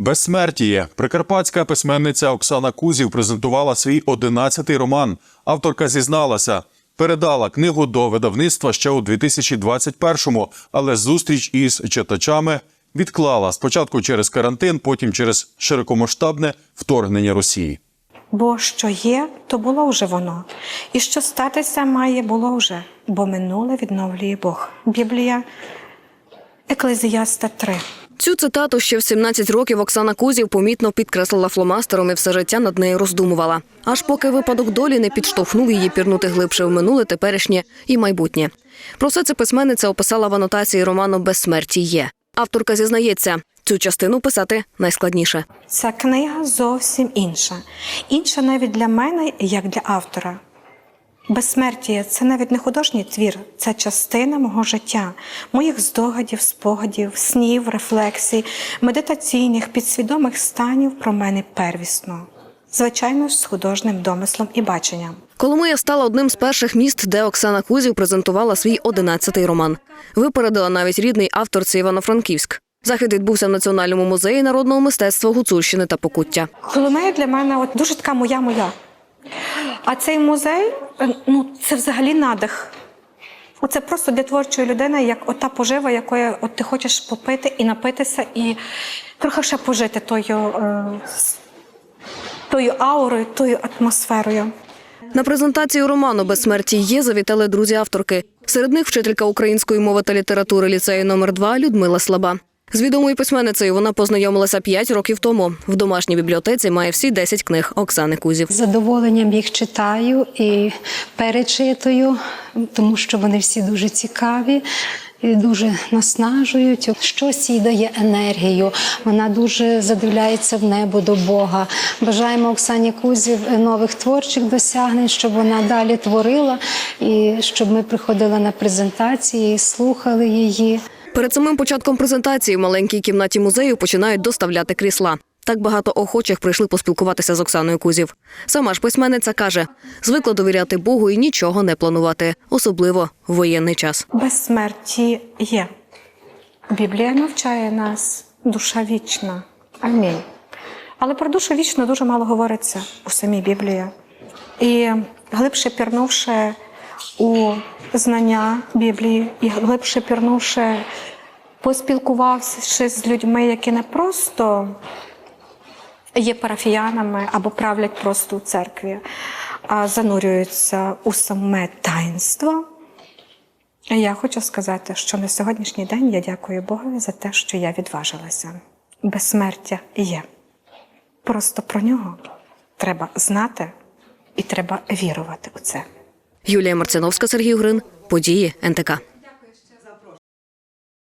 Безсмертіє. Прикарпатська письменниця Оксана Кузів презентувала свій одинадцятий роман. Авторка зізналася, передала книгу до видавництва ще у 2021-му, але зустріч із читачами відклала спочатку через карантин, потім через широкомасштабне вторгнення Росії. Бо що є, то було вже воно. І що статися має, було вже, бо минуле відновлює Бог. Біблія Еклезіаста 3. Цю цитату ще в 17 років Оксана Кузів помітно підкреслила фломастером і все життя над нею роздумувала. Аж поки випадок долі не підштовхнув її пірнути глибше в минуле, теперішнє і майбутнє. Про все це письменниця описала в анотації роману Безсмерті є. Авторка зізнається, цю частину писати найскладніше. Ця книга зовсім інша. Інша навіть для мене, як для автора. Безсмертя це навіть не художній твір, це частина мого життя, моїх здогадів, спогадів, снів, рефлексій, медитаційних, підсвідомих станів про мене первісно. Звичайно ж, з художнім домислом і баченням. Коломия стала одним з перших міст, де Оксана Кузів презентувала свій одинадцятий роман. Випередила навіть рідний авторці Івано-Франківськ. Захід відбувся в Національному музеї народного мистецтва Гуцульщини та Покуття. Коломея для мене от дуже така моя-моя. А цей музей ну, це взагалі надих. Оце просто для творчої людини, як ота пожива, якої от ти хочеш попити і напитися, і трохи ще пожити тою, е, тою аурою, тою атмосферою. На презентацію роману Безсмерті є завітали друзі авторки. Серед них вчителька української мови та літератури ліцею номер 2 Людмила Слаба. З відомою письменницею вона познайомилася 5 років тому. В домашній бібліотеці має всі 10 книг Оксани Кузів. З задоволенням їх читаю і перечитую, тому що вони всі дуже цікаві. І дуже наснажують, щось їй дає енергію. Вона дуже задивляється в небо до Бога. Бажаємо Оксані Кузів нових творчих досягнень, щоб вона далі творила, і щоб ми приходили на презентації, слухали її. Перед самим початком презентації в маленькій кімнаті музею починають доставляти крісла. Так багато охочих прийшли поспілкуватися з Оксаною Кузів. Сама ж письменниця каже, звикла довіряти Богу і нічого не планувати, особливо в воєнний час. Безсмерті є. Біблія навчає нас душа вічна. Амінь. Але про душу вічну дуже мало говориться у самій Біблії. І глибше пірнувши у знання Біблії, і глибше пірнувши, поспілкувавши з людьми, які не просто є парафіянами або правлять просто у церкві, а занурюються у саме таїнство. Я хочу сказати, що на сьогоднішній день я дякую Богові за те, що я відважилася. Безсмертя є. Просто про нього треба знати і треба вірувати у це. Юлія Марциновська, Сергій Грин, події НТК.